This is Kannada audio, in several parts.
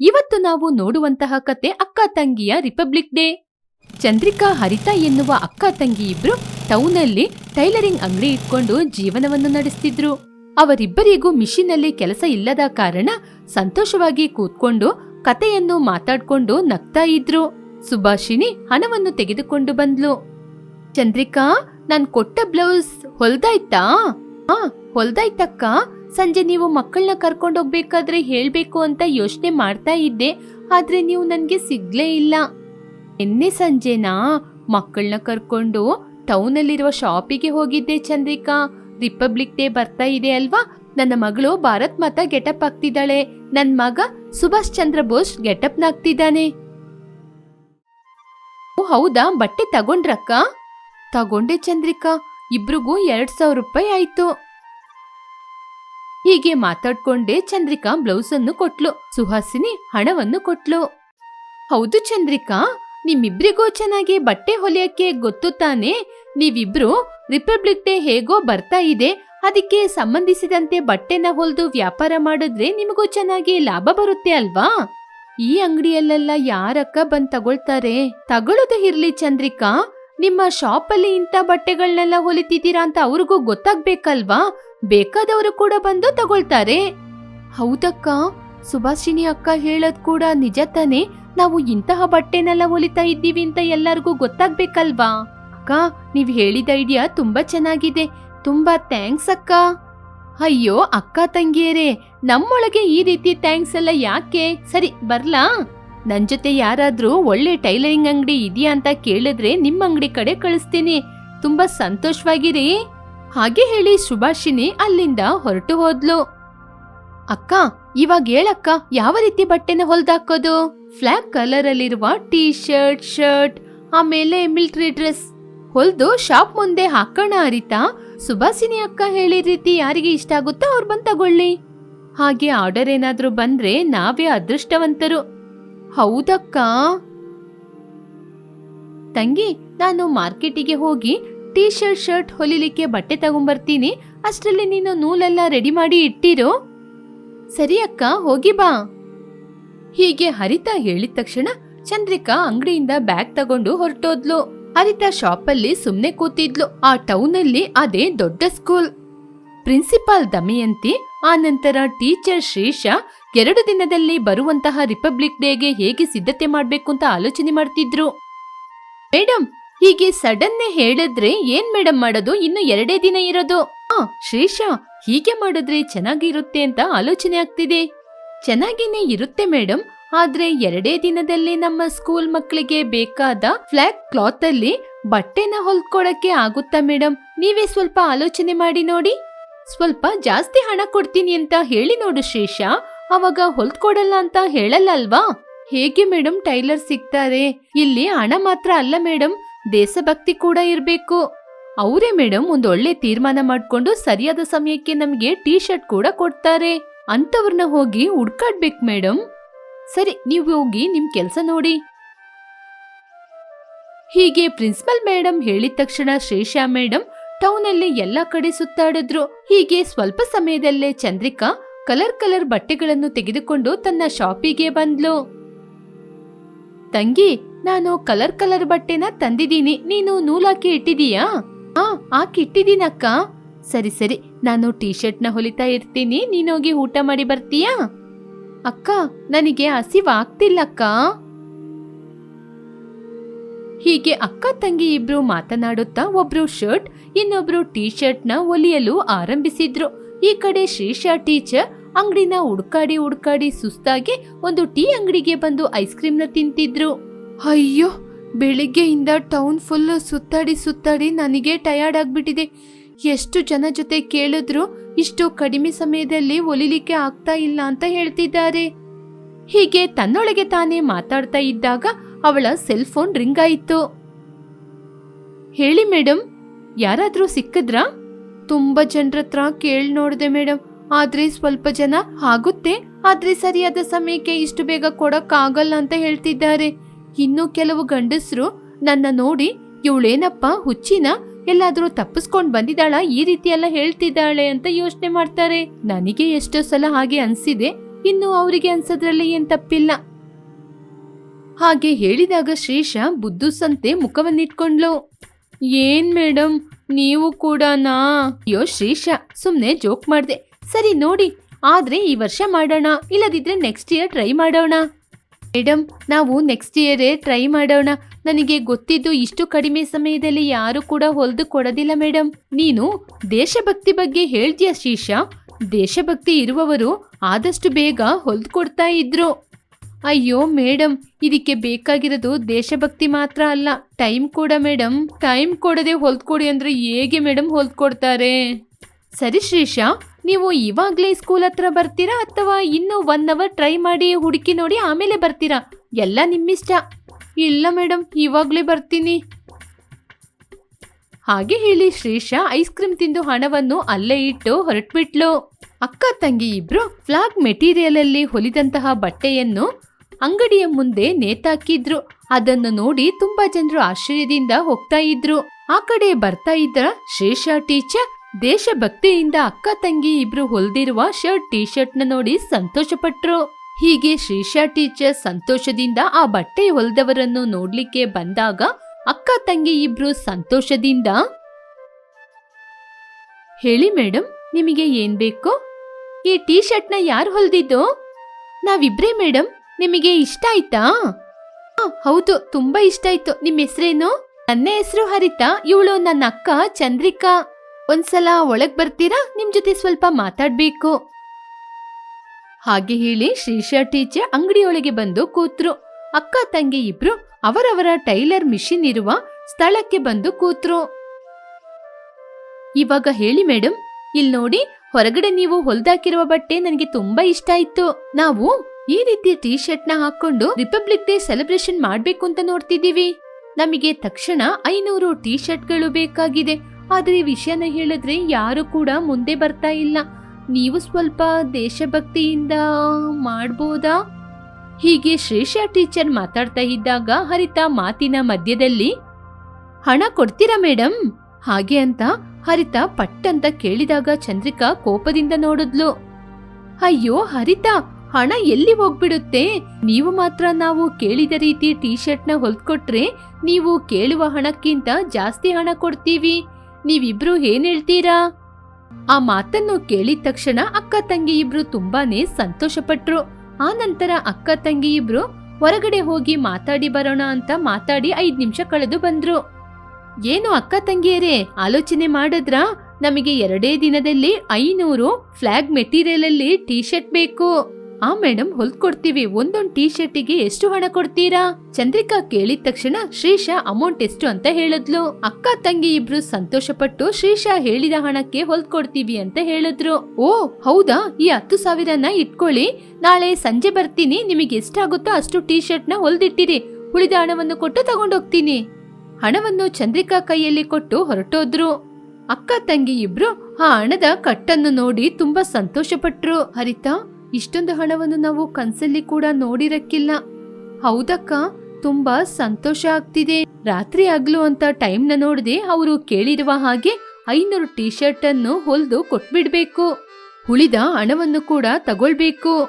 ಇವತ್ತು ನಾವು ನೋಡುವಂತಹ ಕತೆ ಅಕ್ಕ ತಂಗಿಯ ರಿಪಬ್ಲಿಕ್ ಡೇ. ಚಂದ್ರಿಕಾ ಹರಿತಾ ಎನ್ನುವ ಅಕ್ಕ ತಂಗಿ ಇಬ್ರು ಟೌನಲ್ಲಿ ಟೈಲರಿಂಗ್ ಅಂಗಡಿ ಇಟ್ಕೊಂಡು ಜೀವನವನ್ನು ನಡೆಸ್ತಿದ್ರು. ಅವರಿಬ್ಬರಿಗೂ ಮಿಷಿನಲ್ಲಿ ಕೆಲಸ ಇಲ್ಲದ ಕಾರಣ ಸಂತೋಷವಾಗಿ ಕೂತ್ಕೊಂಡು ಕತೆಯನ್ನು ಮಾತಾಡ್ಕೊಂಡು ನಗ್ತಾ ಇದ್ರು. ಸುಭಾಷಿಣಿ ಹಣವನ್ನು ತೆಗೆದುಕೊಂಡು ಬಂದ್ಲು. ಚಂದ್ರಿಕಾ, ನಾನ್ ಕೊಟ್ಟ ಬ್ಲೌಸ್ ಹೊಲ್ದಾಯ್ತಾ? ಹೊಲ್ದಾಯ್ತಕ್ಕ. ಸಂಜೆ ನೀವು ಮಕ್ಕಳನ್ನ ಕರ್ಕೊಂಡೋಗ್ಬೇಕಾದ್ರೆ ಹೇಳ್ಬೇಕು ಅಂತ ಯೋಚನೆ ಮಾಡ್ತಾ ಇದ್ದೆ, ಆದ್ರೆ ನೀವು ನನಗೆ ಸಿಗ್ಲೇ ಇಲ್ಲ. ನಿನ್ನೆ ಸಂಜೆನಾ ಮಕ್ಕಳನ್ನ ಕರ್ಕೊಂಡು ಟೌನಲ್ಲಿರುವ ಶಾಪಿಗೆ ಹೋಗಿದ್ದೆ ಚಂದ್ರಿಕಾ. ರಿಪಬ್ಲಿಕ್ ಡೇ ಬರ್ತಾ ಇದೆ ಅಲ್ವಾ? ನನ್ನ ಮಗಳು ಭಾರತ್ ಮಾತಾ ಗೆಟಪ್ ಆಗ್ತಿದ್ದಾಳೆ. ನನ್ನ ಮಗ ಸುಭಾಷ್ ಚಂದ್ರ ಬೋಸ್ ಗೆಟಪ್ ನಾಗ್ತಿದ್ದಾನೆ ಓ, ಹೌದಾ? ಬಟ್ಟೆ ತಗೊಂಡ್ರಕ್ಕ? ತಗೊಂಡೆ ಚಂದ್ರಿಕಾ. ಇಬ್ರಿಗೂ ಎರಡ್ ಸಾವಿರ ರೂಪಾಯಿ ಆಯ್ತು. ಹೀಗೆ ಮಾತಾಡ್ಕೊಂಡೆ ಚಂದ್ರಿಕಾ ಬ್ಲೌಸ್ ಅನ್ನು ಕೊಟ್ಲು. ಸುಹಾಸಿನಿ ಹಣವನ್ನು ಕೊಟ್ಲು. ಹೌದು ಚಂದ್ರಿಕಾ, ನಿಮ್ಮಿಬ್ರಿಗೂ ಚೆನ್ನಾಗಿ ಬಟ್ಟೆ ಹೊಲಿಯಕ್ಕೆ ಗೊತ್ತು ತಾನೆ? ನೀವಿಬ್ರು ರಿಪಬ್ಲಿಕ್ ಡೇ ಹೇಗೋ ಬರ್ತಾ ಇದೆ. ಅದಕ್ಕೆ ಸಂಬಂಧಿಸಿದಂತೆ ಬಟ್ಟೆನ ಹೊಲ್ದು ವ್ಯಾಪಾರ ಮಾಡಿದ್ರೆ ನಿಮಗೂ ಚೆನ್ನಾಗಿ ಲಾಭ ಬರುತ್ತೆ ಅಲ್ವಾ? ಈ ಅಂಗಡಿಯಲ್ಲೆಲ್ಲ ಯಾರಕ್ಕ ಬಂದ್ ತಗೊಳ್ತಾರೆ? ತಗೊಳ್ಳೋದು ಇರ್ಲಿ ಚಂದ್ರಿಕಾ. ನಿಮ್ಮ ಶಾಪಲ್ಲಿ ಇಂಥ ಬಟ್ಟೆಗಳನ್ನೆಲ್ಲ ಹೊಲಿತಿದ್ದೀರಾ ಅಂತ ಅವ್ರಿಗೂ ಗೊತ್ತಾಗ್ಬೇಕಲ್ವಾ? ಬೇಕಾದವರು ಕೂಡ ಬಂದು ತಗೊಳ್ತಾರೆ. ಹೌದಕ್ಕ? ಸುಭಾಷಿಣಿ ಅಕ್ಕ ಹೇಳೋದ್ ಕೂಡ ನಿಜ ತಾನೆ? ನಾವು ಇಂತಹ ಬಟ್ಟೆನೆಲ್ಲ ಹೊಲಿತಾ ಇದ್ದೀವಿ ಅಂತ ಎಲ್ಲರಿಗೂ ಗೊತ್ತಾಗ್ಬೇಕಲ್ವಾ? ಅಕ್ಕ, ನೀವ್ ಹೇಳಿದ ಐಡಿಯಾ ತುಂಬಾ ಚೆನ್ನಾಗಿದೆ. ತುಂಬಾ ಥ್ಯಾಂಕ್ಸ್ ಅಕ್ಕ. ಅಯ್ಯೋ, ಅಕ್ಕ ತಂಗಿಯರೇ, ನಮ್ಮೊಳಗೆ ಈ ರೀತಿ ಥ್ಯಾಂಕ್ಸ್ ಎಲ್ಲ ಯಾಕೆ? ಸರಿ, ಬರ್ಲಾ? ನನ್ ಜೊತೆ ಯಾರಾದ್ರೂ ಒಳ್ಳೆ ಟೈಲರಿಂಗ್ ಅಂಗಡಿ ಇದೆಯಾ ಅಂತ ಕೇಳಿದ್ರೆ ನಿಮ್ಮ ಅಂಗಡಿ ಕಡೆ ಕಳಿಸ್ತೀನಿ. ತುಂಬಾ ಸಂತೋಷವಾಗಿರಿ. ಹಾಗೆ ಹೇಳಿ ಸುಭಾಷಿನಿ ಅಲ್ಲಿಂದ ಹೊರಟು ಹೋದ್ಲು. ಅಕ್ಕ, ಇವಾಗ ಹೇಳಕ್ಕ, ಯಾವ ರೀತಿ ಬಟ್ಟೆನ ಹೊಲ್ದಾಕೋದು? ಫ್ಲಾಗ್ ಕಲರ್ ಅಲ್ಲಿರುವ ಟೀ ಶರ್ಟ್ ಶರ್ಟ್ ಆಮೇಲೆ ಮಿಲ್ಟ್ರಿ ಡ್ರೆಸ್. ಹೊಲ್ದು ಶಾಪ್ ಮುಂದೆ ಹಾಕೋಣ ಅರಿತಾ ಸುಭಾಷಿನಿ ಅಕ್ಕ ಹೇಳಿದ ರೀತಿ ಯಾರಿಗೆ ಇಷ್ಟ ಆಗುತ್ತೋ ಅವ್ರು ಬಂದ್ ತಗೊಳ್ಳಿ. ಹಾಗೆ ಆರ್ಡರ್ ಏನಾದರೂ ಬಂದ್ರೆ ನಾವೇ ಅದೃಷ್ಟವಂತರು. ಹೌದಕ್ಕ? ತಂಗಿ, ನಾನು ಮಾರ್ಕೆಟಿಗೆ ಹೋಗಿ ಟೀ ಶರ್ಟ್ ಶರ್ಟ್ ಹೊಲಿಲಿಕ್ಕೆ ಬಟ್ಟೆ ತಗೊಂಬರ್ತೀನಿ. ಅಷ್ಟರಲ್ಲಿ ನೀನು ನೂಲೆಲ್ಲ ರೆಡಿ ಮಾಡಿ ಇಟ್ಟಿರೋ. ಸರಿ ಅಕ್ಕ, ಹೋಗಿ ಬಾ. ಹೀಗೆ ಹರಿತಾ ಹೇಳಿದ ತಕ್ಷಣ ಚಂದ್ರಿಕಾ ಅಂಗಡಿಯಿಂದ ಬ್ಯಾಗ್ ತಗೊಂಡು ಹೊರಟೋದ್ಲು. ಹರಿತಾ ಶಾಪಲ್ಲಿ ಸುಮ್ನೆ ಕೂತಿದ್ಲು. ಆ ಟೌನಲ್ಲಿ ಅದೇ ದೊಡ್ಡ ಸ್ಕೂಲ್. ಪ್ರಿನ್ಸಿಪಾಲ್ ದಮಯಂತಿ, ಆ ನಂತರ ಟೀಚರ್ ಶ್ರೀಷ, ಎರಡು ದಿನದಲ್ಲಿ ಬರುವಂತಹ ರಿಪಬ್ಲಿಕ್ ಡೇಗೆ ಹೇಗೆ ಸಿದ್ಧತೆ ಮಾಡಬೇಕು ಅಂತ ಆಲೋಚನೆ ಮಾಡ್ತಿದ್ರು. ಮೇಡಮ್ ಹೀಗೆ ಸಡನ್ನೇ ಹೇಳಿದ್ರೆ ಏನ್ ಮೇಡಮ್ ಮಾಡೋದು? ಇನ್ನು ಎರಡೇ ದಿನ ಇರೋದು. ಆ ಶ್ರೀಶ ಹೀಗೆ ಮಾಡಿದ್ರೆ ಚೆನ್ನಾಗಿರುತ್ತೆ ಅಂತ ಆಲೋಚನೆ ಆಗ್ತಿದೆ. ಚೆನ್ನಾಗಿನೇ ಇರುತ್ತೆ ಮೇಡಮ್ ಆದ್ರೆ ಎರಡೇ ದಿನದಲ್ಲಿ ನಮ್ಮ ಸ್ಕೂಲ್ ಮಕ್ಕಳಿಗೆ ಬೇಕಾದ ಫ್ಲಾಗ್ ಕ್ಲಾತ್ ಅಲ್ಲಿ ಬಟ್ಟೆನ ಹೊಲ್ಕೊಡಕ್ಕೆ ಆಗುತ್ತಾ ಮೇಡಮ್ ನೀವೇ ಸ್ವಲ್ಪ ಆಲೋಚನೆ ಮಾಡಿ ನೋಡಿ. ಸ್ವಲ್ಪ ಜಾಸ್ತಿ ಹಣ ಕೊಡ್ತೀನಿ ಅಂತ ಹೇಳಿ ನೋಡು ಶ್ರೀಶ ಅವಾಗ ಹೊಲ್ಕೊಡಲ್ಲ ಅಂತ ಹೇಳಲ್ಲ ಅಲ್ವಾ ಹೇಗೆ ಮೇಡಮ್ ಟೈಲರ್ ಸಿಗ್ತಾರೆ? ಇಲ್ಲಿ ಹಣ ಮಾತ್ರ ಅಲ್ಲ ಮೇಡಮ್ ದೇಶಭಕ್ತಿ ಕೂಡ ಇರಬೇಕು. ಅವರೇ ಮೇಡಮ್ ಒಂದು ಒಳ್ಳೆ ತೀರ್ಮಾನ ಮಾಡ್ಕೊಂಡು ಸರಿಯಾದ ಸಮಯಕ್ಕೆ ನಮಗೆ ಟೀ ಶರ್ಟ್ ಕೂಡ ಕೊಡ್ತಾರೆ. ಅಂಥವ್ರನ್ನ ಹೋಗಿ ಹುಡ್ಕಾಡ್ಬೇಕು ಮೇಡಮ್ ಸರಿ, ನೀವು ಹೋಗಿ ನಿಮ್ ಕೆಲಸ ನೋಡಿ. ಹೀಗೆ ಪ್ರಿನ್ಸಿಪಲ್ ಮೇಡಮ್ ಹೇಳಿದ ತಕ್ಷಣ ಶ್ರೇಷಾ ಮೇಡಮ್ ಟೌನಲ್ಲಿ ಎಲ್ಲಾ ಕಡೆ ಸುತ್ತಾಡಿದ್ರು. ಹೀಗೆ ಸ್ವಲ್ಪ ಸಮಯದಲ್ಲೇ ಚಂದ್ರಿಕಾ ಕಲರ್ ಕಲರ್ ಬಟ್ಟೆಗಳನ್ನು ತೆಗೆದುಕೊಂಡು ತನ್ನ ಶಾಪಿಗೆ ಬಂದ್ಲು. ತಂಗಿ ನಾನು ಕಲರ್ ಕಲರ್ ಬಟ್ಟೆನ ತಂದಿದ್ದೀನಿ. ನೀನು ನೂಲಾಕಿ ಇಟ್ಟಿದೀಯಾ? ಹಾ ಹಾಕಿ ಇಟ್ಟಿದ್ದೀನಕ್ಕ ಸರಿ ಸರಿ. ನಾನು ಟೀ ಶರ್ಟ್ನ ಹೊಲಿತಾ ಇರ್ತೀನಿ. ನೀನೋಗಿ ಊಟ ಮಾಡಿ ಬರ್ತೀಯಾ? ಅಕ್ಕ, ನನಗೆ ಹಸಿವಾಗ್ತಿಲ್ಲಕ್ಕ. ಹೀಗೆ ಅಕ್ಕ ತಂಗಿ ಇಬ್ರು ಮಾತನಾಡುತ್ತಾ ಒಬ್ರು ಶರ್ಟ್, ಇನ್ನೊಬ್ರು ಟೀ ಶರ್ಟ್ನ ಒಲಿಯಲು ಆರಂಭಿಸಿದ್ರು. ಈ ಕಡೆ ಶ್ರೀಶಾ ಟೀಚರ್ ಅಂಗಡಿನ ಹುಡ್ಕಾಡಿ ಹುಡ್ಕಾಡಿ ಸುಸ್ತಾಗಿ ಒಂದು ಟೀ ಅಂಗಡಿಗೆ ಬಂದು ಐಸ್ ಕ್ರೀಮ್ನ ತಿಂತಿದ್ರು. ಅಯ್ಯೋ, ಬೆಳಿಗ್ಗೆಯಿಂದ ಟೌನ್ ಫುಲ್ ಸುತ್ತಾಡಿ ಸುತ್ತಾಡಿ ನನಗೆ ಟಯರ್ಡ್ ಆಗಿಬಿಟ್ಟಿದೆ. ಎಷ್ಟು ಜನ ಜೊತೆ ಕೇಳಿದ್ರು ಇಷ್ಟು ಕಡಿಮೆ ಸಮಯದಲ್ಲಿ ಒಲಿಲಿಕ್ಕೆ ಆಗ್ತಾ ಇಲ್ಲ ಅಂತ ಹೇಳ್ತಿದ್ದಾರೆ. ಹೀಗೆ ತನ್ನೊಳಗೆ ತಾನೇ ಮಾತಾಡ್ತಾ ಇದ್ದಾಗ ಅವಳ ಸೆಲ್ ಫೋನ್ ರಿಂಗ್ ಆಯಿತು. ಹೇಳಿ ಮೇಡಮ್ ಯಾರಾದರೂ ಸಿಕ್ಕಿದ್ರಾ? ತುಂಬಾ ಜನರ ಹತ್ರ ಕೇಳಿ ನೋಡಿದೆ ಮೇಡಮ್ ಆದ್ರೆ ಸ್ವಲ್ಪ ಜನ ಆಗುತ್ತೆ, ಆದ್ರೆ ಸರಿಯಾದ ಸಮಯಕ್ಕೆ ಇಷ್ಟು ಬೇಗ ಕೊಡೋಕ್ಕಾಗಲ್ಲ ಅಂತ ಹೇಳ್ತಿದ್ದಾರೆ. ಇನ್ನು ಕೆಲವು ಗಂಡಸರು ನನ್ನ ನೋಡಿ, ಇವಳೇನಪ್ಪ, ಹುಚ್ಚಿನ? ಎಲ್ಲಾದ್ರೂ ತಪ್ಪಿಸ್ಕೊಂಡು ಬಂದಿದ್ದಾಳ? ಈ ರೀತಿ ಎಲ್ಲ ಹೇಳ್ತಿದ್ದಾಳೆ ಅಂತ ಯೋಚನೆ ಮಾಡ್ತಾರೆ. ನನಗೆ ಎಷ್ಟೋ ಸಲ ಹಾಗೆ ಅನ್ಸಿದೆ. ಇನ್ನು ಅವರಿಗೆ ಅನ್ಸೋದ್ರಲ್ಲಿ ಏನ್ ತಪ್ಪಿಲ್ಲ. ಹಾಗೆ ಹೇಳಿದಾಗ ಶ್ರೀಶ ಬುದ್ದು ಸಂತೆ ಮುಖವನ್ನಿಟ್ಕೊಂಡ್ಲು ಏನ್ ಮೇಡಮ್ ನೀವು ಕೂಡನಾ? ಅಯ್ಯೋ ಶ್ರೀಶ ಸುಮ್ನೆ ಜೋಕ್ ಮಾಡ್ದೆ. ಸರಿ ನೋಡಿ, ಆದ್ರೆ ಈ ವರ್ಷ ಮಾಡೋಣ. ಇಲ್ಲದಿದ್ರೆ ನೆಕ್ಸ್ಟ್ ಇಯರ್ ಟ್ರೈ ಮಾಡೋಣ. ಮೇಡಮ್ ನಾವು ನೆಕ್ಸ್ಟ್ ಇಯರೇ ಟ್ರೈ ಮಾಡೋಣ. ನನಗೆ ಗೊತ್ತಿದ್ದು ಇಷ್ಟು ಕಡಿಮೆ ಸಮಯದಲ್ಲಿ ಯಾರು ಕೂಡ ಹೊಲ್ದು ಕೊಡೋದಿಲ್ಲ ಮೇಡಮ್ ನೀನು ದೇಶಭಕ್ತಿ ಬಗ್ಗೆ ಹೇಳ್ತೀಯ ಶೀಶಾ ದೇಶಭಕ್ತಿ ಇರುವವರು ಆದಷ್ಟು ಬೇಗ ಹೊಲ್ದು ಕೊಡ್ತಾ ಇದ್ರು. ಅಯ್ಯೋ ಮೇಡಮ್ ಇದಕ್ಕೆ ಬೇಕಾಗಿರೋದು ದೇಶಭಕ್ತಿ ಮಾತ್ರ ಅಲ್ಲ. ಟೈಮ್ ಕೂಡ ಮೇಡಮ್ ಟೈಮ್ ಕೊಡದೆ ಹೊಲ್ದ್ಕೊಡಿ ಅಂದ್ರೆ ಹೇಗೆ ಮೇಡಮ್ ಹೊಲ್ದ್ಕೊಡ್ತಾರೆ ಸರಿ ಶ್ರೀಶ ನೀವು ಇವಾಗ್ಲೇ ಸ್ಕೂಲ್ ಹತ್ರ ಬರ್ತೀರಾ ಅಥವಾ ಇನ್ನು ಒನ್ ಅವರ್ ಟ್ರೈ ಮಾಡಿ ಹುಡುಕಿ ನೋಡಿ ಆಮೇಲೆ ಬರ್ತೀರಾ? ಎಲ್ಲ ನಿಮ್ಮಿಷ್ಟ. ಇಲ್ಲ ಮೇಡಮ್ ಇವಾಗ್ಲೇ ಬರ್ತೀನಿ. ಹಾಗೆ ಹೇಳಿ ಶ್ರೀಶಾ ಐಸ್ ಕ್ರೀಮ್ ತಿಂದು ಹಣವನ್ನು ಅಲ್ಲೇ ಇಟ್ಟು ಹೊರಟ್ಬಿಟ್ಲು. ಅಕ್ಕ, ತಂಗಿ ಇಬ್ರು ಫ್ಲಾಗ್ ಮೆಟೀರಿಯಲ್ ಅಲ್ಲಿ ಹೊಲಿದಂತಹ ಬಟ್ಟೆಯನ್ನು ಅಂಗಡಿಯ ಮುಂದೆ ನೇತಾಕಿದ್ರು. ಅದನ್ನು ನೋಡಿ ತುಂಬಾ ಜನರು ಆಶ್ಚರ್ಯದಿಂದ ಹೋಗ್ತಾ ಇದ್ರು. ಆ ಕಡೆ ಬರ್ತಾ ಇದ್ದ ಶ್ರೇಷ ಟೀಚರ್ ದೇಶಭಕ್ತಿಯಿಂದ ಅಕ್ಕ ತಂಗಿ ಇಬ್ರು ಹೊಲ್ದಿರುವ ಶರ್ಟ್ ಟೀ ಶರ್ಟ್ನ ನೋಡಿ ಸಂತೋಷಪಟ್ರು. ಹೀಗೆ ಶ್ರೀಶಾ ಟೀಚರ್ ಸಂತೋಷದಿಂದ ಆ ಬಟ್ಟೆ ಹೊಲ್ದವರನ್ನು ನೋಡ್ಲಿಕ್ಕೆ ಬಂದಾಗ ಅಕ್ಕ ತಂಗಿ ಇಬ್ರು ಸಂತೋಷದಿಂದ, ಹೇಳಿ ಮೇಡಮ್ ನಿಮಗೆ ಏನ್ ಬೇಕು? ಈ ಟೀ ಶರ್ಟ್ನ ಯಾರು ಹೊಲ್ದಿದ್ದು? ನಾವಿಬ್ರೇ ಮೇಡಮ್ ನಿಮಗೆ ಇಷ್ಟ ಆಯ್ತಾ? ಹೌದು, ತುಂಬಾ ಇಷ್ಟ ಆಯ್ತು. ನಿಮ್ಮ ಹೆಸರೇನು? ನನ್ನ ಹೆಸರು ಹರಿತಾ, ಇವಳು ನನ್ನ ಅಕ್ಕ ಚಂದ್ರಿಕಾ. ಒಂದ್ಸಲ ಒಳಗ್ ಬರ್ತೀರಾ? ನಿಮ್ ಜೊತೆ ಸ್ವಲ್ಪ ಮಾತಾಡ್ಬೇಕು. ಹಾಗೆ ಹೇಳಿ ಶ್ರೀಶಾ ಟೀಚರ್ ಅಂಗಡಿಯೊಳಗೆ ಬಂದು ಕೂತ್ರು. ಅಕ್ಕ, ತಂಗಿ ಇಬ್ರು ಅವರವರ ಟೈಲರ್ ಮಿಷಿನ್ ಇರುವ ಸ್ಥಳಕ್ಕೆ ಬಂದು ಕೂತ್ರು. ಇವಾಗ ಹೇಳಿ ಮೇಡಮ್ ಇಲ್ ನೋಡಿ ಹೊರಗಡೆ ನೀವು ಹೊಲ್ದಾಕಿರುವ ಬಟ್ಟೆ ನನಗೆ ತುಂಬಾ ಇಷ್ಟ ಆಯ್ತು. ನಾವು ಈ ರೀತಿ ಟೀ ಶರ್ಟ್ನ ಹಾಕೊಂಡು ರಿಪಬ್ಲಿಕ್ ಡೇ ಸೆಲೆಬ್ರೇಷನ್ ಮಾಡ್ಬೇಕು ಅಂತ ನೋಡ್ತಿದ್ದೀವಿ. ನಮಗೆ ತಕ್ಷಣ ಐನೂರು ಟೀ ಶರ್ಟ್ಗಳು ಬೇಕಾಗಿದೆ. ಆದ್ರೆ ವಿಷಯನ ಹೇಳಿದ್ರೆ ಯಾರು ಕೂಡ ಮುಂದೆ ಬರ್ತಾ ಇಲ್ಲ. ನೀವು ಸ್ವಲ್ಪ ದೇಶಭಕ್ತಿಯಿಂದ ಮಾಡ್ಬೋದಾ? ಹೀಗೆ ಶ್ರೇಷಾ ಟೀಚರ್ ಮಾತಾಡ್ತಾ ಇದ್ದಾಗ ಹರಿತಾ ಮಾತಿನ ಮಧ್ಯದಲ್ಲಿ, ಹಣ ಕೊಡ್ತೀರಾ ಮೇಡಮ್ ಹಾಗೆ ಅಂತ ಹರಿತಾ ಪಟ್ಟಂತ ಕೇಳಿದಾಗ ಚಂದ್ರಿಕಾ ಕೋಪದಿಂದ ನೋಡಿದ್ಲು. ಅಯ್ಯೋ ಹರಿತಾ, ಹಣ ಎಲ್ಲಿ ಹೋಗ್ಬಿಡುತ್ತೆ? ನೀವು ಮಾತ್ರ ನಾವು ಕೇಳಿದ ರೀತಿ ಟೀ ಶರ್ಟ್ನ ಹೊಲ್ಕೊಟ್ರೆ ನೀವು ಕೇಳುವ ಹಣಕ್ಕಿಂತ ಜಾಸ್ತಿ ಹಣ ಕೊಡ್ತೀವಿ. ನೀವಿಬ್ರು ಏನ್ ಹೇಳ್ತೀರಾ? ಆ ಮಾತನ್ನು ಕೇಳಿದ ತಕ್ಷಣ ಅಕ್ಕ ತಂಗಿ ಇಬ್ರು ತುಂಬಾನೇ ಸಂತೋಷಪಟ್ರು. ಆ ನಂತರ ಅಕ್ಕ ತಂಗಿ ಇಬ್ರು ಹೊರಗಡೆ ಹೋಗಿ ಮಾತಾಡಿ ಬರೋಣ ಅಂತ ಮಾತಾಡಿ ಐದ್ ನಿಮಿಷ ಕಳೆದು ಬಂದ್ರು. ಏನು ಅಕ್ಕ ತಂಗಿಯರೇ, ಆಲೋಚನೆ ಮಾಡಿದ್ರಾ? ನಮಗೆ ಎರಡೇ ದಿನದಲ್ಲಿ ಐನೂರು ಫ್ಲಾಗ್ ಮೆಟೀರಿಯಲ್ ಅಲ್ಲಿ ಟೀ ಶರ್ಟ್ ಬೇಕು. ಆ ಮೇಡಮ್ ಹೊಲ್ಕೊಡ್ತೀವಿ ಒಂದೊಂದು ಟೀ ಶರ್ಟಿಗೆ ಎಷ್ಟು ಹಣ ಕೊಡ್ತೀರಾ? ಚಂದ್ರಿಕಾ ಕೇಳಿದ ತಕ್ಷಣ ಶ್ರೀಶಾ ಅಮೌಂಟ್ ಎಷ್ಟು ಅಂತ ಹೇಳಿದ್ಲು. ಅಕ್ಕ, ತಂಗಿ ಇಬ್ರು ಸಂತೋಷಪಟ್ಟು ಶ್ರೀಶಾ ಹೇಳಿದ ಹಣಕ್ಕೆ ಹೊಲ್ಕೊಡ್ತೀವಿ ಅಂತ ಹೇಳಿದ್ರು. ಓ, ಹೌದಾ? ಈ ಹತ್ತು ಸಾವಿರನ ಇಟ್ಕೊಳ್ಳಿ. ನಾಳೆ ಸಂಜೆ ಬರ್ತೀನಿ. ನಿಮಗೆ ಎಷ್ಟಾಗುತ್ತೋ ಅಷ್ಟು ಟೀ ಶರ್ಟ್ನ ಹೊಲ್ದಿಟ್ಟಿರಿ. ಉಳಿದ ಹಣವನ್ನು ಕೊಟ್ಟು ತಗೊಂಡೋಗ್ತೀನಿ. ಹಣವನ್ನು ಚಂದ್ರಿಕಾ ಕೈಯಲ್ಲಿ ಕೊಟ್ಟು ಹೊರಟೋದ್ರು. ಅಕ್ಕ, ತಂಗಿ ಇಬ್ರು ಆ ಹಣದ ಕಟ್ಟನ್ನು ನೋಡಿ ತುಂಬಾ ಸಂತೋಷಪಟ್ರು. ಹರಿತಾ ಇಷ್ಟೊಂದು ಹಣವನ್ನು ನಾವು ಕನ್ಸಲ್ಲಿ ಕೂಡ ನೋಡಿರಕ್ಕಿಲ್ಲ. ಹೌದಕ್ಕ? ತುಂಬಾ ಸಂತೋಷ ಆಗ್ತಿದೆ. ರಾತ್ರಿ ಆಗ್ಲು ಅಂತ ಟೈಮ್ನ ನೋಡದೆ ಅವರು ಕೇಳಿರುವ ಹಾಗೆ ಐನೂರು ಟೀ ಶರ್ಟ್ ಅನ್ನು ಹೊಲ್ದು ಕೊಟ್ಬಿಡ್ಬೇಕು. ಉಳಿದ ಹಣವನ್ನು ಕೂಡ ತಗೊಳ್ಬೇಕು.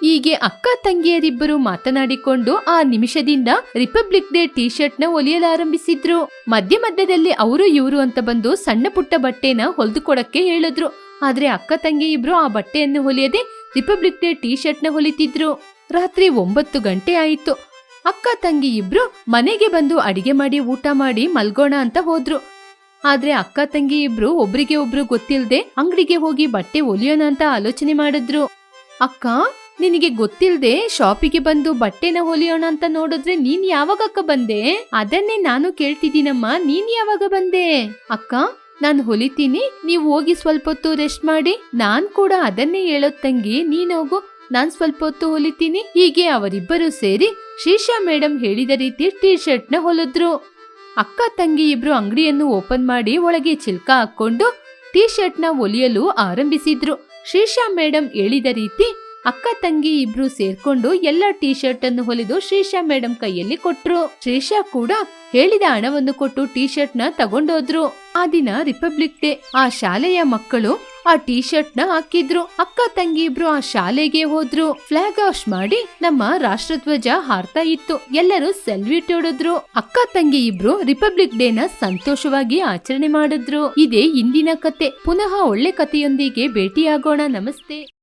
ಹೀಗೆ ಅಕ್ಕ ತಂಗಿಯರಿಬ್ಬರು ಮಾತನಾಡಿಕೊಂಡು ಆ ನಿಮಿಷದಿಂದ ರಿಪಬ್ಲಿಕ್ ಡೇ ಟೀ ಶರ್ಟ್ನ ಹೊಲಿಯಲಾರಂಭಿಸಿದ್ರು ಮಧ್ಯ ಮಧ್ಯದಲ್ಲಿ ಅವರು ಇವರು ಅಂತ ಬಂದು ಸಣ್ಣ ಪುಟ್ಟ ಬಟ್ಟೆನ ಹೊಲ್ದು ಕೊಡಕ್ಕೆ ಹೇಳಿದ್ರು. ಆದ್ರೆ ಅಕ್ಕ ತಂಗಿ ಇಬ್ರು ಆ ಬಟ್ಟೆಯನ್ನು ಹೊಲಿಯದೆ ರಿಪಬ್ಲಿಕ್ ಡೇ ಟೀ ಶರ್ಟ್ನ ಹೊಲಿತಿದ್ರು. ರಾತ್ರಿ ಒಂಬತ್ತು ಗಂಟೆ ಆಯಿತು. ಅಕ್ಕ ತಂಗಿ ಇಬ್ರು ಮನೆಗೆ ಬಂದು ಅಡಿಗೆ ಮಾಡಿ ಊಟ ಮಾಡಿ ಮಲ್ಗೋಣ ಅಂತ ಹೋದ್ರು. ಆದ್ರೆ ಅಕ್ಕ ತಂಗಿ ಇಬ್ರು ಒಬ್ರಿಗೆ ಒಬ್ರು ಗೊತ್ತಿಲ್ದೆ ಅಂಗಡಿಗೆ ಹೋಗಿ ಬಟ್ಟೆ ಹೊಲಿಯೋಣ ಅಂತ ಆಲೋಚನೆ ಮಾಡಿದ್ರು. ಅಕ್ಕ, ನಿನಗೆ ಗೊತ್ತಿಲ್ದೆ ಶಾಪಿಗೆ ಬಂದು ಬಟ್ಟೆನ ಹೊಲಿಯೋಣ ಅಂತ ನೋಡಿದ್ರೆ ನೀನ್ ಯಾವಾಗಕ್ಕ ಬಂದೆ? ಅದನ್ನೇ ನಾನು ಕೇಳ್ತಿದ್ದೀನಮ್ಮ, ನೀನ್ ಯಾವಾಗ ಬಂದೆ? ಅಕ್ಕ ನಾನು ಹೊಲಿತೀನಿ, ನೀವು ಹೋಗಿ ಸ್ವಲ್ಪ ಹೊತ್ತು ರೆಸ್ಟ್ ಮಾಡಿ, ನಾನ್ ಕೂಡ ಅದನ್ನೇ ಹೇಳೋದ್ ತಂಗಿ ನೀನೋಗು ನಾನ್ ಸ್ವಲ್ಪ ಹೊತ್ತು ಹೊಲಿತೀನಿ. ಹೀಗೆ ಅವರಿಬ್ಬರು ಸೇರಿ ಶೀಶಾ ಮೇಡಮ್ ಹೇಳಿದ ರೀತಿ ಟೀ ಶರ್ಟ್ನ ಹೊಲಿದ್ರು. ಅಕ್ಕ ತಂಗಿ ಇಬ್ರು ಅಂಗಡಿಯನ್ನು ಓಪನ್ ಮಾಡಿ ಒಳಗೆ ಚಿಲ್ಕ ಹಾಕೊಂಡು ಟೀ ಶರ್ಟ್ನ ಹೊಲಿಯಲು ಆರಂಭಿಸಿದ್ರು. ಶೀಶಾ ಮೇಡಮ್ ಹೇಳಿದ ರೀತಿ ಅಕ್ಕ ತಂಗಿ ಇಬ್ರು ಸೇರ್ಕೊಂಡು ಎಲ್ಲ ಟೀ ಶರ್ಟ್ ಅನ್ನು ಹೊಲಿದು ಶ್ರೀಶಾ ಮೇಡಮ್ ಕೈಯಲ್ಲಿ ಕೊಟ್ರು. ಶ್ರೀಶಾ ಕೂಡ ಹೇಳಿದ ಹಣವನ್ನು ಕೊಟ್ಟು ಟೀ ಶರ್ಟ್ನ ತಗೊಂಡೋದ್ರು. ಆ ದಿನ ರಿಪಬ್ಲಿಕ್ ಡೇ ಆ ಶಾಲೆಯ ಮಕ್ಕಳು ಆ ಟೀ ಶರ್ಟ್ನ ಹಾಕಿದ್ರು. ಅಕ್ಕ ತಂಗಿ ಇಬ್ರು ಆ ಶಾಲೆಗೆ ಹೋದ್ರು. ಫ್ಲಾಗ್ ಆಫ್ ಮಾಡಿ ನಮ್ಮ ರಾಷ್ಟ್ರಧ್ವಜ ಹಾರ್ತಾ ಇತ್ತು. ಎಲ್ಲರೂ ಸೆಲ್ಯೂಟ್ ಹೊಡೆದ್ರು ಅಕ್ಕ ತಂಗಿ ಇಬ್ರು ರಿಪಬ್ಲಿಕ್ ಡೇ ನ ಸಂತೋಷವಾಗಿ ಆಚರಣೆ ಮಾಡಿದ್ರು. ಇದೇ ಇಂದಿನ ಕತೆ. ಪುನಃ ಒಳ್ಳೆ ಕಥೆಯೊಂದಿಗೆ ಭೇಟಿಯಾಗೋಣ. ನಮಸ್ತೆ.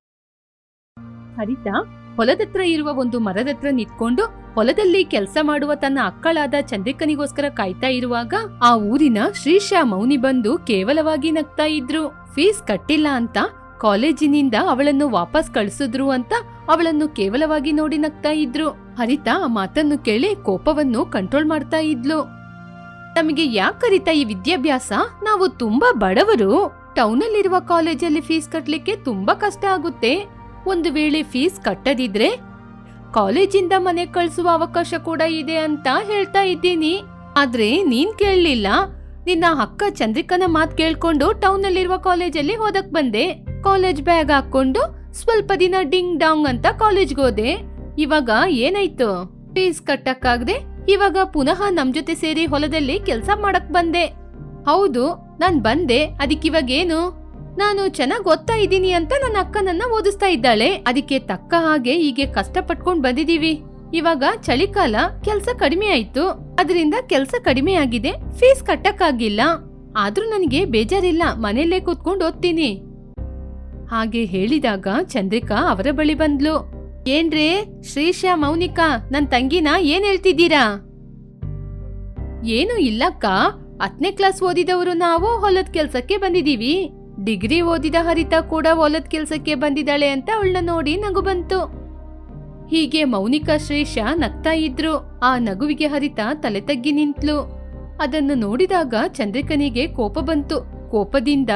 ಹರಿತಾ ಹೊಲದತ್ರ ಇರುವ ಒಂದು ಮರದತ್ರ ನಿಂತ್ಕೊಂಡು ಹೊಲದಲ್ಲಿ ಕೆಲಸ ಮಾಡುವ ತನ್ನ ಅಕ್ಕಳಾದ ಚಂದ್ರಿಕನಿಗೋಸ್ಕರ ಕಾಯ್ತಾ ಇರುವಾಗ ಆ ಊರಿನ ಶ್ರೀಶಾ ಮೌನಿ ಬಂದು ಕೇವಲವಾಗಿ ನಗ್ತಾ ಇದ್ರು. ಫೀಸ್ ಕಟ್ಟಿಲ್ಲ ಅಂತ ಕಾಲೇಜಿನಿಂದ ಅವಳನ್ನು ವಾಪಸ್ ಕಳಿಸಿದ್ರು ಅಂತ ಅವಳನ್ನು ಕೇವಲವಾಗಿ ನೋಡಿ ನಗ್ತಾ ಇದ್ರು. ಹರಿತಾ ಆ ಮಾತನ್ನು ಕೇಳಿ ಕೋಪವನ್ನು ಕಂಟ್ರೋಲ್ ಮಾಡ್ತಾ ಇದ್ಲು. ನಮಗೆ ಯಾಕರಿತ ಈ ವಿದ್ಯಾಭ್ಯಾಸ? ನಾವು ತುಂಬಾ ಬಡವರು. ಟೌನಲ್ಲಿರುವ ಕಾಲೇಜಲ್ಲಿ ಫೀಸ್ ಕಟ್ಲಿಕ್ಕೆ ತುಂಬಾ ಕಷ್ಟ ಆಗುತ್ತೆ. ಒಂದು ವೇಳೆ ಫೀಸ್ ಕಟ್ಟದಿದ್ರೆ ಕಾಲೇಜಿಂದ ಮನೆ ಕಳಿಸುವ ಅವಕಾಶ ಕೂಡ ಇದೆ ಅಂತ ಹೇಳ್ತಾ ಇದ್ದೀನಿ. ಆದ್ರೆ ನೀನ್ ಕೇಳಲಿಲ್ಲ. ನಿನ್ನ ಅಕ್ಕ ಚಂದ್ರಿಕನ ಮಾತು ಕೇಳ್ಕೊಂಡು ಟೌನ್ ಅಲ್ಲಿರುವ ಕಾಲೇಜಲ್ಲಿ ಹೋದಕ್ ಬಂದೆ. ಕಾಲೇಜ್ ಬ್ಯಾಗ್ ಹಾಕೊಂಡು ಸ್ವಲ್ಪ ದಿನ ಡಿಂಗ್ ಡಾಂಗ್ ಅಂತ ಕಾಲೇಜ್ಗೆ ಹೋದೆ. ಇವಾಗ ಏನಾಯ್ತು? ಫೀಸ್ ಕಟ್ಟಕ್ಕಾಗ್ದೆ ಇವಾಗ ಪುನಃ ನಮ್ ಜೊತೆ ಸೇರಿ ಹೊಲದಲ್ಲಿ ಕೆಲಸ ಮಾಡಕ್ ಬಂದೆ. ಹೌದು, ನಾನ್ ಬಂದೆ. ಅದಕ್ಕಿವಾಗ ಏನು ನಾನು ಚೆನ್ನಾಗಿ ಓದ್ತಾ ಇದ್ದೀನಿ ಅಂತ ನನ್ನ ಅಕ್ಕನನ್ನ ಓದಿಸ್ತಾ ಇದ್ದಾಳೆ. ಅದಕ್ಕೆ ತಕ್ಕ ಹಾಗೆ ಹೀಗೆ ಕಷ್ಟಪಟ್ಕೊಂಡ್ ಬಂದಿದೀವಿ. ಇವಾಗ ಚಳಿಕಾಲ ಕೆಲ್ಸ ಕಡಿಮೆ ಆಯ್ತು. ಅದರಿಂದ ಕೆಲ್ಸ ಕಡಿಮೆ ಆಗಿದೆ. ಫೀಸ್ ಕಟ್ಟಕ್ಕಾಗಿಲ್ಲ. ಆದ್ರೂ ನನಗೆ ಬೇಜಾರಿಲ್ಲ. ಮನೆಯಲ್ಲೇ ಕೂತ್ಕೊಂಡು ಓದ್ತೀನಿ. ಹಾಗೆ ಹೇಳಿದಾಗ ಚಂದ್ರಿಕಾ ಅವರ ಬಳಿ ಬಂದ್ಲು. ಏನ್ರೇ, ಶ್ರೀಶಾ, ಮೌನಿಕಾ, ನನ್ ತಂಗಿನ ಏನ್ ಹೇಳ್ತಿದ್ದೀರಾ? ಏನು ಇಲ್ಲಕ್ಕ. ಹತ್ತನೇ ಕ್ಲಾಸ್ ಓದಿದವರು ನಾವು ಹೊಲದ ಕೆಲ್ಸಕ್ಕೆ ಬಂದಿದೀವಿ. ಡಿಗ್ರಿ ಓದಿದ ಹರಿತಾ ಕೂಡ ಹೊಲದ ಕೆಲಸಕ್ಕೆ ಬಂದಿದ್ದಾಳೆ ಅಂತ ಅವಳನ್ನ ನೋಡಿ ನಗು ಬಂತು. ಹೀಗೆ ಮೌನಿಕಾ ಶ್ರೇಷ ನಗ್ತಾ ಇದ್ರು. ಆ ನಗುವಿಗೆ ಹರಿತಾ ತಲೆ ತಗ್ಗಿ ನಿಂತ್ಲು. ಅದನ್ನು ನೋಡಿದಾಗ ಚಂದ್ರಿಕನಿಗೆ ಕೋಪ ಬಂತು. ಕೋಪದಿಂದ,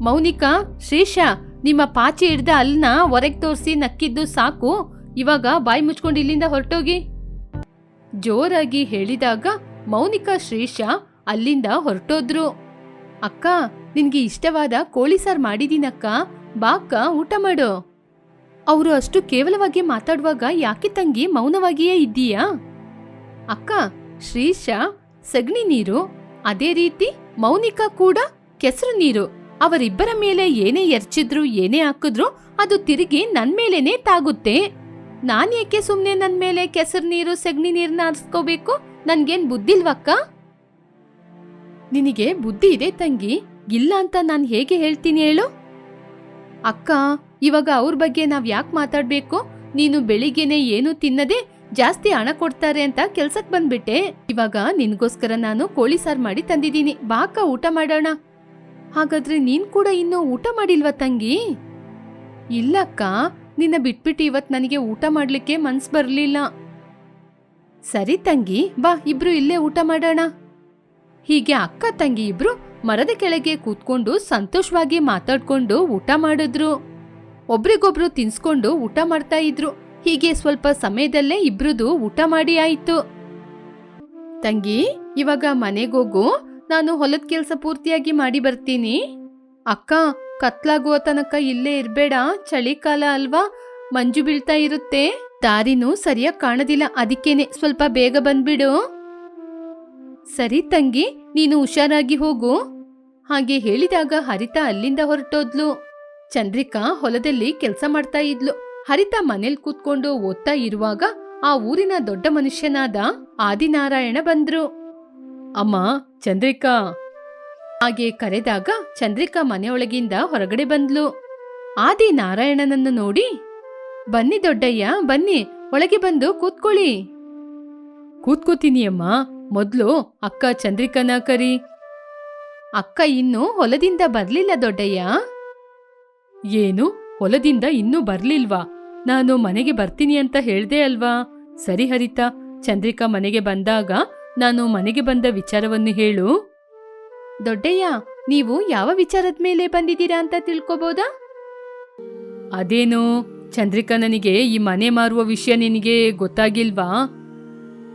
ಮೌನಿಕಾ ಶ್ರೇಷ ನಿಮ್ಮ ಪಾಚಿ ಹಿಡ್ದ ಅಲ್ನ ಹೊರಗೆ ತೋರಿಸಿ ನಕ್ಕಿದ್ದು ಸಾಕು. ಇವಾಗ ಬಾಯಿ ಮುಚ್ಕೊಂಡು ಇಲ್ಲಿಂದ ಹೊರಟೋಗಿ. ಜೋರಾಗಿ ಹೇಳಿದಾಗ ಮೌನಿಕಾ ಶ್ರೇಷ ಅಲ್ಲಿಂದ ಹೊರಟೋದ್ರು. ಅಕ್ಕ ನಿನ್ಗೆ ಇಷ್ಟವಾದ ಕೋಳಿ ಸಾರ್ ಮಾಡಿದೀನಕ್ಕ, ಬಾಕ್ಕ, ಊಟ ಮಾಡು. ಅವರು ಅಷ್ಟು ಕೇವಲವಾಗಿ ಮಾತಾಡುವಾಗ ಯಾಕೆ ತಂಗಿ ಮೌನವಾಗಿಯೇ ಇದ್ದೀಯಾ? ಅಕ್ಕ, ಶ್ರೀಶ, ಸಗಣಿ ನೀರು, ಅದೇ ರೀತಿ ಮೌನಿಕಾ ಕೂಡ ಕೆಸರು ನೀರು. ಅವರಿಬ್ಬರ ಮೇಲೆ ಏನೇ ಎರ್ಚಿದ್ರು, ಏನೇ ಹಾಕಿದ್ರು, ಅದು ತಿರುಗಿ ನನ್ ಮೇಲೇನೆ ತಾಗುತ್ತೆ. ನಾನ್ ಯಾಕೆ ಸುಮ್ನೆ ನನ್ ಮೇಲೆ ಕೆಸರು ನೀರು, ಸಗಣಿ ನೀರನ್ನ ಹರಿಸ್ಕೋಬೇಕು ನನ್ಗೇನ್ ಬುದ್ಧಿಲ್ವಕ್ಕ ನಿನಗೆ ಬುದ್ಧಿ ಇದೆ ತಂಗಿ. ಇಲ್ಲ ಅಂತ ನಾನು ಹೇಗೆ ಹೇಳ್ತೀನಿ ಹೇಳು? ಅಕ್ಕ, ಇವಾಗ ಅವ್ರ ಬಗ್ಗೆ ನಾವ್ ಯಾಕೆ ಮಾತಾಡ್ಬೇಕು? ನೀನು ಬೆಳಿಗ್ಗೆನೆ ಏನು ತಿನ್ನದೆ ಜಾಸ್ತಿ ಹಣ ಕೊಡ್ತಾರೆ ಅಂತ ಕೆಲ್ಸಕ್ ಬಂದ್ಬಿಟ್ಟೆ. ಇವಾಗ ನಿನ್ಗೋಸ್ಕರ ನಾನು ಕೋಳಿ ಸಾರ್ ಮಾಡಿ ತಂದಿದ್ದೀನಿ. ಬಾಕ ಊಟ ಮಾಡೋಣ. ಹಾಗಾದ್ರೆ ನೀನ್ ಕೂಡ ಇನ್ನೂ ಊಟ ಮಾಡಿಲ್ವಾ ತಂಗಿ? ಇಲ್ಲಕ್ಕ ನಿನ್ನ ಬಿಟ್ಬಿಟ್ಟು ಇವತ್ ನನಗೆ ಊಟ ಮಾಡ್ಲಿಕ್ಕೆ ಮನ್ಸ್ ಬರ್ಲಿಲ್ಲ. ಸರಿ ತಂಗಿ, ಬಾ, ಇಬ್ರು ಇಲ್ಲೇ ಊಟ ಮಾಡೋಣ. ಹೀಗೆ ಅಕ್ಕ, ತಂಗಿ ಇಬ್ರು ಮರದ ಕೆಳಗೆ ಕೂತ್ಕೊಂಡು ಸಂತೋಷವಾಗಿ ಮಾತಾಡ್ಕೊಂಡು ಊಟ ಮಾಡಿದ್ರು. ಒಬ್ರಿಗೊಬ್ರು ತಿನ್ಸ್ಕೊಂಡು ಊಟ ಮಾಡ್ತಾ ಇದ್ರು. ಹೀಗೆ ಸ್ವಲ್ಪ ಸಮಯದಲ್ಲೇ ಇಬ್ರದು ಊಟ ಮಾಡಿ ಆಯ್ತು. ತಂಗಿ, ಇವಾಗ ಮನೆಗೋಗು ನಾನು ಹೊಲದ ಕೆಲಸ ಪೂರ್ತಿಯಾಗಿ ಮಾಡಿ ಬರ್ತೀನಿ. ಅಕ್ಕ, ಕತ್ಲಾಗುವ ತನಕ ಇಲ್ಲೇ ಇರ್ಬೇಡ. ಚಳಿಕಾಲ ಅಲ್ವಾ? ಮಂಜು ಬೀಳ್ತಾ ಇರುತ್ತೆ. ದಾರಿನೂ ಸರಿಯಾಗಿ ಕಾಣದಿಲ್ಲ. ಅದಕ್ಕೇನೆ ಸ್ವಲ್ಪ ಬೇಗ ಬಂದ್ಬಿಡು. ಸರಿ ತಂಗಿ, ನೀನು ಹುಷಾರಾಗಿ ಹೋಗು. ಹಾಗೆ ಹೇಳಿದಾಗ ಹರಿತ ಅಲ್ಲಿಂದ ಹೊರಟೋದ್ಲು. ಚಂದ್ರಿಕಾ ಹೊಲದಲ್ಲಿ ಕೆಲಸ ಮಾಡ್ತಾ ಇದ್ಲು. ಹರಿತ ಮನೇಲಿ ಕೂತ್ಕೊಂಡು ಓದ್ತಾ ಇರುವಾಗ ಆ ಊರಿನ ದೊಡ್ಡ ಮನುಷ್ಯನಾದ ಆದಿನಾರಾಯಣ ಬಂದ್ರು. ಅಮ್ಮ, ಚಂದ್ರಿಕಾ. ಹಾಗೆ ಕರೆದಾಗ ಚಂದ್ರಿಕಾ ಮನೆಯೊಳಗಿಂದ ಹೊರಗಡೆ ಬಂದ್ಲು. ಆದಿ ನಾರಾಯಣನನ್ನು ನೋಡಿ. ಬನ್ನಿ ದೊಡ್ಡಯ್ಯ, ಬನ್ನಿ, ಒಳಗೆ ಬಂದು ಕೂತ್ಕೊಳ್ಳಿ. ಕೂತ್ಕೋತೀನಿ ಅಮ್ಮ. ಮೊದ್ಲು ಅಕ್ಕ ಚಂದ್ರಿಕನ ಕರಿ. ಅಕ್ಕ ಇನ್ನು ಹೊಲದಿಂದ ಬರ್ಲಿಲ್ಲ ದೊಡ್ಡಯ್ಯ. ಏನು? ಹೊಲದಿಂದ ಇನ್ನೂ ಬರ್ಲಿಲ್ವಾ? ನಾನು ಮನೆಗೆ ಬರ್ತೀನಿ ಅಂತ ಹೇಳ್ದೆ ಅಲ್ವಾ? ಸರಿ ಹರಿತಾ, ಚಂದ್ರಿಕಾ ಮನೆಗೆ ಬಂದಾಗ ನಾನು ಮನೆಗೆ ಬಂದ ವಿಚಾರವನ್ನು ಹೇಳು. ದೊಡ್ಡಯ್ಯ, ನೀವು ಯಾವ ವಿಚಾರದ ಮೇಲೆ ಬಂದಿದ್ದೀರಾ ಅಂತ ತಿಳ್ಕೊಬೋದಾ? ಅದೇನು? ಚಂದ್ರಿಕಾ ನನಗೆ ಈ ಮನೆ ಮಾರುವ ವಿಷಯ ನಿನಗೆ ಗೊತ್ತಾಗಿಲ್ವಾ?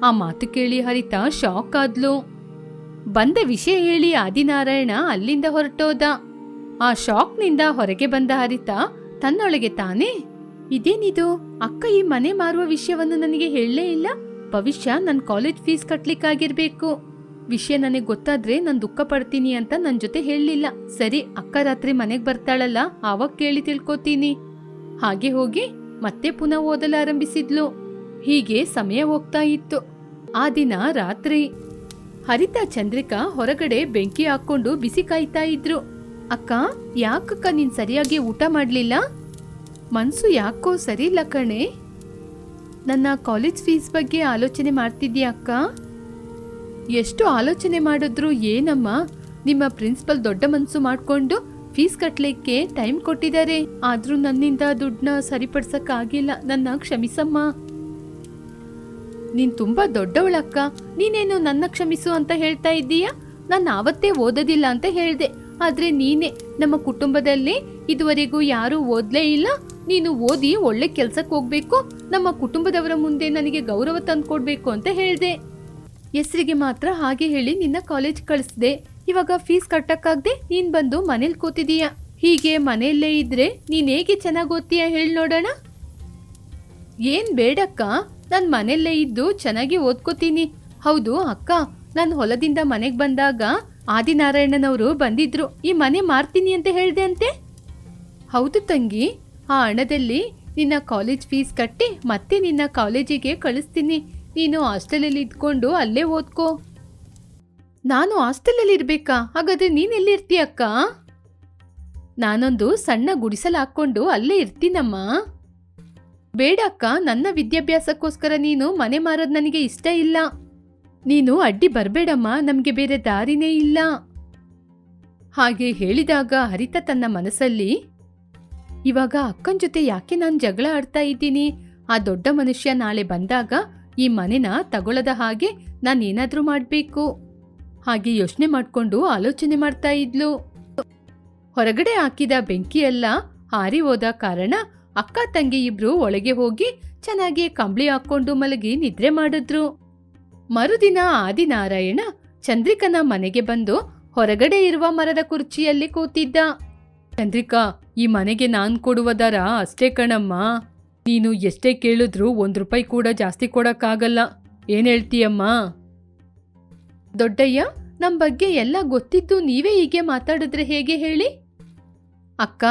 ಆ ಮಾತು ಕೇಳಿ ಹರಿತಾ ಶಾಕ್ ಆದ್ಲು. ಬಂದ ವಿಷಯ ಹೇಳಿ ಆದಿನಾರಾಯಣ ಅಲ್ಲಿಂದ ಹೊರಟೋದ. ಆ ಶಾಕ್ನಿಂದ ಹೊರಗೆ ಬಂದ ಹರಿತ, ತನ್ನೊಳಗೆ ತಾನೇ? ಇದೇನಿದು? ಅಕ್ಕ ಈ ಮನೆ ಮಾರುವ ವಿಷಯವನ್ನು ನನಗೆ ಹೇಳಲೇ ಇಲ್ಲ. ಭವಿಷ್ಯ ನನ್ನ ಕಾಲೇಜ್ ಫೀಸ್ ಕಟ್ಲಿಕ್ಕಾಗಿರ್ಬೇಕು. ವಿಷಯ ನನಗೆ ಗೊತ್ತಾದ್ರೆ ನಾನು ದುಃಖ ಪಡ್ತೀನಿ ಅಂತ ನನ್ನ ಜೊತೆ ಹೇಳಲಿಲ್ಲ. ಸರಿ, ಅಕ್ಕ ರಾತ್ರಿ ಮನೆಗೆ ಬರ್ತಾಳಲ್ಲ, ಆವಾಗ ಕೇಳಿ ತಿಳ್ಕೊತೀನಿ. ಹಾಗೆ ಹೋಗಿ ಮತ್ತೆ ಪುನಃ ಓದಲು ಆರಂಭಿಸಿದ್ಲು ಹೀಗೆ ಸಮಯ ಹೋಗ್ತಾ ಇತ್ತು. ಆ ದಿನ ರಾತ್ರಿ ಹರಿತಾ ಚಂದ್ರಿಕಾ ಹೊರಗಡೆ ಬೆಂಕಿ ಹಾಕೊಂಡು ಬಿಸಿ ಕಾಯ್ತಾ ಇದ್ರು. ಅಕ್ಕ, ಯಾಕಕ್ಕ ನೀನ್ ಸರಿಯಾಗಿ ಊಟ ಮಾಡ್ಲಿಲ್ಲ? ಮನ್ಸು ಯಾಕೋ ಸರಿ ಇಲ್ಲ ಕಣೆ. ನನ್ನ ಕಾಲೇಜ್ ಫೀಸ್ ಬಗ್ಗೆ ಆಲೋಚನೆ ಮಾಡ್ತಿದ್ಯಾ ಅಕ್ಕ? ಎಷ್ಟು ಆಲೋಚನೆ ಮಾಡಿದ್ರು ಏನಮ್ಮ, ನಿಮ್ಮ ಪ್ರಿನ್ಸಿಪಲ್ ದೊಡ್ಡ ಮನ್ಸು ಮಾಡ್ಕೊಂಡು ಫೀಸ್ ಕಟ್ಟಲಿಕ್ಕೆ ಟೈಮ್ ಕೊಟ್ಟಿದ್ದಾರೆ. ಆದ್ರೂ ನನ್ನಿಂದ ದುಡ್ಡನ್ನ ಆಗಿಲ್ಲ ನನ್ನ ಕ್ಷಮಿಸಮ್ಮ. ನೀನ್ ತುಂಬಾ ದೊಡ್ಡವಳಕ್ಕ ನೀನೇನು ನನ್ನ ಕ್ಷಮಿಸು ಅಂತ ಹೇಳ್ತಾ ಇದ್ದೀಯಾ? ನಾನು ಆವತ್ತೇ ಓದೋದಿಲ್ಲ ಅಂತ ಹೇಳ್ದೆ. ಆದ್ರೆ ನೀನೇ, ನಮ್ಮ ಕುಟುಂಬದಲ್ಲಿ ಇದುವರೆಗೂ ಯಾರೂ ಓದ್ಲೇ ಇಲ್ಲ. ನೀನು ಓದಿ ಒಳ್ಳೆ ಕೆಲ್ಸಕ್ಕೆ ಹೋಗ್ಬೇಕು. ನಮ್ಮ ಕುಟುಂಬದವರ ಮುಂದೆ ನನಗೆ ಗೌರವ ತಂದ್ಕೊಡ್ಬೇಕು ಅಂತ ಹೇಳ್ದೆ. ಹೆಸರಿಗೆ ಮಾತ್ರ ಹಾಗೆ ಹೇಳಿ ನಿನ್ನ ಕಾಲೇಜ್ ಕಳಿಸ್ದೆ. ಇವಾಗ ಫೀಸ್ ಕಟ್ಟಕ್ಕಾಗ್ದೆ ನೀನ್ ಬಂದು ಮನೇಲಿ ಕೂತಿದೀಯ? ಹೀಗೆ ಮನೆಯಲ್ಲೇ ಇದ್ರೆ ನೀನ್ ಹೇಗೆ ಚೆನ್ನಾಗಿ ಓದ್ತೀಯ ಹೇಳಿ ನೋಡೋಣ? ಏನ್ ಬೇಡಕ್ಕ. ನಾನ್ ಮನೆಯಲ್ಲೇ ಇದ್ದು ಚೆನ್ನಾಗಿ ಓದ್ಕೋತೀನಿ. ಹೌದು, ಅಕ್ಕ. ನಾನು ಹೊಲದಿಂದ ಮನೆಗೆ ಬಂದಾಗ ಆದಿನಾರಾಯಣನವರು ಬಂದಿದ್ರು. ಈ ಮನೆ ಮಾರ್ತೀನಿ ಅಂತ ಹೇಳಿದೆ ಅಂತೆ? ಹೌದು ತಂಗಿ. ಆ ಹಣದಲ್ಲಿ ನಿನ್ನ ಕಾಲೇಜ್ ಫೀಸ್ ಕಟ್ಟಿ ಮತ್ತೆ ನಿನ್ನ ಕಾಲೇಜಿಗೆ ಕಳಿಸ್ತೀನಿ. ನೀನು ಹಾಸ್ಟೆಲಲ್ಲಿ ಇದ್ಕೊಂಡು ಅಲ್ಲೇ ಓದ್ಕೋ. ನಾನು ಹಾಸ್ಟೆಲಲ್ಲಿ ಇರ್ಬೇಕಾ? ಹಾಗಾದ್ರೆ ನೀನ್ ಎಲ್ಲಿರ್ತೀಯ ಅಕ್ಕ ನಾನೊಂದು ಸಣ್ಣ ಗುಡಿಸಲು ಹಾಕ್ಕೊಂಡು ಅಲ್ಲೇ ಇರ್ತೀನಮ್ಮ. ಬೇಡ ಅಕ್ಕ ನನ್ನ ವಿದ್ಯಾಭ್ಯಾಸಕ್ಕೋಸ್ಕರ ನೀನು ಮನೆ ಮಾರೋದು ನನಗೆ ಇಷ್ಟ ಇಲ್ಲ. ನೀನು ಅಡ್ಡಿ ಬರಬೇಡಮ್ಮ, ನಮಗೆ ಬೇರೆ ದಾರಿನೇ ಇಲ್ಲ. ಹಾಗೆ ಹೇಳಿದಾಗ ಹರಿತ ತನ್ನ ಮನಸ್ಸಲ್ಲಿ, ಇವಾಗ ಅಕ್ಕನ ಜೊತೆ ಯಾಕೆ ನಾನು ಜಗಳ ಆಡ್ತಾ ಇದ್ದೀನಿ? ಆ ದೊಡ್ಡ ಮನುಷ್ಯ ನಾಳೆ ಬಂದಾಗ ಈ ಮನೆನ ತಗೊಳ್ಳದ ಹಾಗೆ ನಾನು ಏನಾದ್ರೂ ಮಾಡಬೇಕು. ಹಾಗೆ ಯೋಚನೆ ಮಾಡ್ಕೊಂಡು ಆಲೋಚನೆ ಮಾಡ್ತಾ ಇದ್ಲು. ಹೊರಗಡೆ ಹಾಕಿದ ಬೆಂಕಿಯೆಲ್ಲ ಹಾರಿ ಹೋದ ಕಾರಣ ಅಕ್ಕ ತಂಗಿ ಇಬ್ರು ಒಳಗೆ ಹೋಗಿ ಚೆನ್ನಾಗಿ ಕಂಬಳಿ ಹಾಕೊಂಡು ಮಲಗಿ ನಿದ್ರೆ ಮಾಡಿದ್ರು. ಮರುದಿನ ಆದಿನಾರಾಯಣ ಚಂದ್ರಿಕನ ಮನೆಗೆ ಬಂದು ಹೊರಗಡೆ ಇರುವ ಮರದ ಕುರ್ಚಿಯಲ್ಲಿ ಕೂತಿದ್ದ. ಚಂದ್ರಿಕಾ, ಈ ಮನೆಗೆ ನಾನ್ ಕೊಡುವ ದರ ಅಷ್ಟೇ ಕಣಮ್ಮ. ನೀನು ಎಷ್ಟೇ ಕೇಳಿದ್ರೂ ಒಂದ್ ರೂಪಾಯಿ ಕೂಡ ಜಾಸ್ತಿ ಕೊಡಕ್ಕಾಗಲ್ಲ. ಏನ್ ಹೇಳ್ತೀಯಮ್ಮ? ದೊಡ್ಡಯ್ಯ, ನಮ್ ಬಗ್ಗೆ ಎಲ್ಲ ಗೊತ್ತಿದ್ದು ನೀವೇ ಹೀಗೆ ಮಾತಾಡಿದ್ರೆ ಹೇಗೆ ಹೇಳಿ? ಅಕ್ಕ,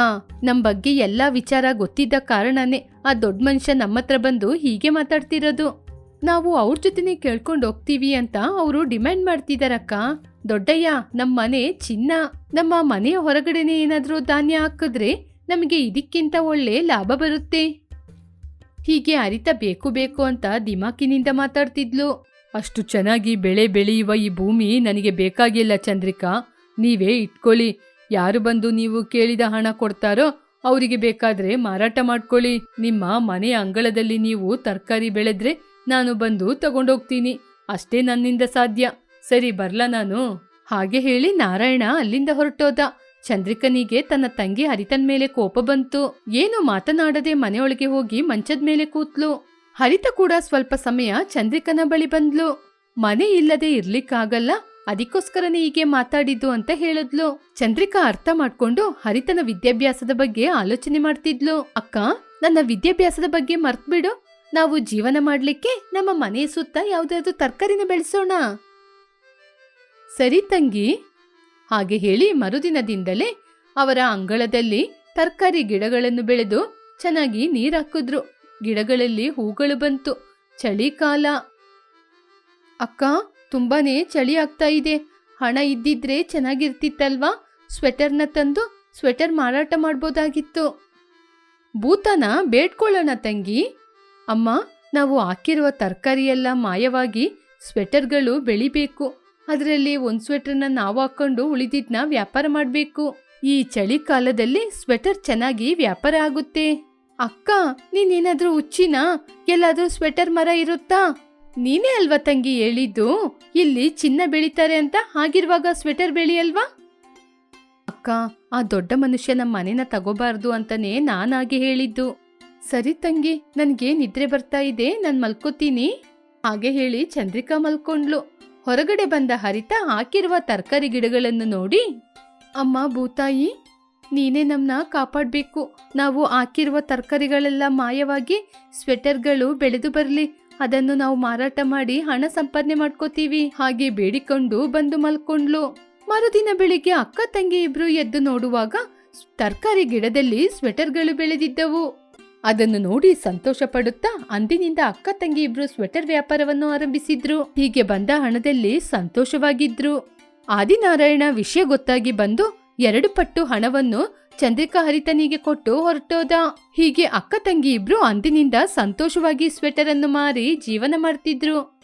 ನಮ್ ಬಗ್ಗೆ ಎಲ್ಲ ವಿಚಾರ ಗೊತ್ತಿದ್ದ ಕಾರಣನೇ ಆ ದೊಡ್ಡ ಮನುಷ್ಯ ನಮ್ಮ ಹತ್ರ ಬಂದು ಹೀಗೆ ಮಾತಾಡ್ತಿರೋದು. ನಾವು ಅವ್ರ ಜೊತೆನೆ ಕೇಳ್ಕೊಂಡು ಹೋಗ್ತೀವಿ ಅಂತ ಅವರು ಡಿಮ್ಯಾಂಡ್ ಮಾಡ್ತಿದಾರಕ್ಕ. ದೊಡ್ಡಯ್ಯ ನಮ್ಮ ಮನೆ ಚಿನ್ನ. ನಮ್ಮ ಮನೆಯ ಹೊರಗಡೆನೆ ಏನಾದರೂ ಧಾನ್ಯ ಹಾಕಿದ್ರೆ ನಮಗೆ ಇದಕ್ಕಿಂತ ಒಳ್ಳೆ ಲಾಭ ಬರುತ್ತೆ. ಹೀಗೆ ಅರಿತ ಬೇಕು ಬೇಕು ಅಂತ ದಿಮಾಕಿನಿಂದ ಮಾತಾಡ್ತಿದ್ಲು. ಅಷ್ಟು ಚೆನ್ನಾಗಿ ಬೆಳೆ ಬೆಳೆಯುವ ಈ ಭೂಮಿ ನನಗೆ ಬೇಕಾಗಿಲ್ಲ ಚಂದ್ರಿಕಾ. ನೀವೇ ಇಟ್ಕೊಳ್ಳಿ. ಯಾರು ಬಂದು ನೀವು ಕೇಳಿದ ಹಣ ಕೊಡ್ತಾರೋ ಅವರಿಗೆ ಬೇಕಾದ್ರೆ ಮಾರಾಟ ಮಾಡ್ಕೊಳ್ಳಿ. ನಿಮ್ಮ ಮನೆಯ ಅಂಗಳದಲ್ಲಿ ನೀವು ತರಕಾರಿ ಬೆಳೆದ್ರೆ ನಾನು ಬಂದು ತಗೊಂಡೋಗ್ತೀನಿ. ಅಷ್ಟೇ ನನ್ನಿಂದ ಸಾಧ್ಯ. ಸರಿ, ಬರ್ಲ ನಾನು. ಹಾಗೆ ಹೇಳಿ ನಾರಾಯಣ ಅಲ್ಲಿಂದ ಹೊರಟೋದ. ಚಂದ್ರಿಕನಿಗೆ ತನ್ನ ತಂಗಿ ಹರಿತನ್ ಮೇಲೆ ಕೋಪ ಬಂತು. ಏನು ಮಾತನಾಡದೆ ಮನೆಯೊಳಗೆ ಹೋಗಿ ಮಂಚದ ಮೇಲೆ ಕೂತ್ಲು. ಹರಿತ ಕೂಡ ಸ್ವಲ್ಪ ಸಮಯ ಚಂದ್ರಿಕನ ಬಳಿ ಬಂದ್ಲು. ಮನೆ ಇಲ್ಲದೆ ಇರ್ಲಿಕ್ಕಾಗಲ್ಲ. ಅದಕ್ಕೋಸ್ಕರನೇ ಹೀಗೆ ಮಾತಾಡಿದ್ದು ಅಂತ ಹೇಳಿದ್ಲು. ಚಂದ್ರಿಕಾ ಅರ್ಥ ಮಾಡ್ಕೊಂಡು ಹರಿತನ ವಿದ್ಯಾಭ್ಯಾಸದ ಬಗ್ಗೆ ಆಲೋಚನೆ ಮಾಡ್ತಿದ್ಲು. ಅಕ್ಕ, ನನ್ನ ವಿದ್ಯಾಭ್ಯಾಸದ ಬಗ್ಗೆ ಮರ್ತ್ಬಿಡು. ನಾವು ಜೀವನ ಮಾಡ್ಲಿಕ್ಕೆ ನಮ್ಮ ಮನೆಯ ಸುತ್ತ ಯಾವ್ದಾದ್ರು ತರಕಾರಿನ ಬೆಳೆಸೋಣ. ಸರಿ ತಂಗಿ. ಹಾಗೆ ಹೇಳಿ ಮರುದಿನದಿಂದಲೇ ಅವರ ಅಂಗಳದಲ್ಲಿ ತರಕಾರಿ ಗಿಡಗಳನ್ನು ಬೆಳೆದು ಚೆನ್ನಾಗಿ ನೀರ್ ಹಾಕಿದ್ರು. ಗಿಡಗಳಲ್ಲಿ ಹೂಗಳು ಬಂತು. ಚಳಿಕಾಲ. ಅಕ್ಕ ತುಂಬಾನೇ ಚಳಿ ಆಗ್ತಾ ಇದೆ. ಹಣ ಇದ್ದಿದ್ರೆ ಚೆನ್ನಾಗಿರ್ತಿತ್ತಲ್ವಾ? ಸ್ವೆಟರ್ನ ತಂದು ಸ್ವೆಟರ್ ಮಾರಾಟ ಮಾಡ್ಬೋದಾಗಿತ್ತು. ಭೂತನ, ಬೇಡ್ಕೊಳ್ಳೋಣ ತಂಗಿ. ಅಮ್ಮ, ನಾವು ಹಾಕಿರುವ ತರಕಾರಿ ಎಲ್ಲ ಮಾಯವಾಗಿ ಸ್ವೆಟರ್ಗಳು ಬೆಳಿಬೇಕು. ಅದರಲ್ಲಿ ಒಂದು ಸ್ವೆಟರ್ನ ನಾವು ಹಾಕೊಂಡು ಉಳಿದಿದ್ನ ವ್ಯಾಪಾರ ಮಾಡಬೇಕು. ಈ ಚಳಿಕಾಲದಲ್ಲಿ ಸ್ವೆಟರ್ ಚೆನ್ನಾಗಿ ವ್ಯಾಪಾರ ಆಗುತ್ತೆ. ಅಕ್ಕ ನೀನೇನಾದ್ರೂ ಹುಚ್ಚಿನಾ? ಎಲ್ಲಾದ್ರೂ ಸ್ವೆಟರ್ ಮರ ಇರುತ್ತಾ? ನೀನೇ ಅಲ್ವಾ ತಂಗಿ ಹೇಳಿದ್ದು? ಇಲ್ಲಿ ಚಿನ್ನ ಬೆಳಿತಾರೆ ಅಂತ ಹಾಗಿರುವಾಗ ಸ್ವೆಟರ್ ಬೆಳೆಯಲ್ವಾ? ಅಕ್ಕ, ಆ ದೊಡ್ಡ ಮನುಷ್ಯ ನಮ್ಮ ಮನೇನ ತಗೋಬಾರ್ದು ಅಂತಾನೆ ನಾನಾಗಿ ಹೇಳಿದ್ದು. ಸರಿ ತಂಗಿ, ನನಗೆ ನಿದ್ರೆ ಬರ್ತಾ ಇದೆ, ನಾನು ಮಲ್ಕೋತೀನಿ. ಹಾಗೆ ಹೇಳಿ ಚಂದ್ರಿಕಾ ಮಲ್ಕೊಂಡ್ಲು. ಹೊರಗಡೆ ಬಂದ ಹರಿತ ಹಾಕಿರುವ ತರಕಾರಿ ಗಿಡಗಳನ್ನು ನೋಡಿ, ಅಮ್ಮ, ಭೂತಾಯಿ, ನೀನೇ ನಮ್ಮನ್ನ ಕಾಪಾಡಬೇಕು. ನಾವು ಹಾಕಿರುವ ತರಕಾರಿಗಳೆಲ್ಲ ಮಾಯವಾಗಿ ಸ್ವೆಟರ್ಗಳು ಬೆಳೆದು ಬರಲಿ. ಅದನ್ನು ನಾವು ಮಾರಾಟ ಮಾಡಿ ಹಣ ಸಂಪಾದನೆ ಮಾಡ್ಕೋತೀವಿ. ಹಾಗೆ ಬೇಡಿಕೊಂಡು ಬಂದು ಮಲ್ಕೊಂಡ್ಲು. ಮರುದಿನ ಬೆಳಿಗ್ಗೆ ಅಕ್ಕ ತಂಗಿ ಇಬ್ರು ಎದ್ದು ನೋಡುವಾಗ ತರಕಾರಿ ಗಿಡದಲ್ಲಿ ಸ್ವೆಟರ್ಗಳು ಬೆಳೆದಿದ್ದವು. ಅದನ್ನು ನೋಡಿ ಸಂತೋಷ ಪಡುತ್ತಾ ಅಂದಿನಿಂದ ಅಕ್ಕ ತಂಗಿ ಇಬ್ರು ಸ್ವೆಟರ್ ವ್ಯಾಪಾರವನ್ನು ಆರಂಭಿಸಿದ್ರು. ಹೀಗೆ ಬಂದ ಹಣದಲ್ಲಿ ಸಂತೋಷವಾಗಿದ್ರು. ಆದಿನಾರಾಯಣ ವಿಷಯ ಗೊತ್ತಾಗಿ ಬಂದು ಎರಡು ಪಟ್ಟು ಹಣವನ್ನು ಚಂದ್ರಿಕಾ ಹರಿತನಿಗೆ ಕೊಟ್ಟು ಹೊರಟೋದ. ಹೀಗೆ ಅಕ್ಕ ತಂಗಿ ಇಬ್ರು ಅಂದಿನಿಂದ ಸಂತೋಷವಾಗಿ ಸ್ವೆಟರ್ ಅನ್ನು ಮಾರಿ ಜೀವನ ಮಾಡ್ತಿದ್ರು.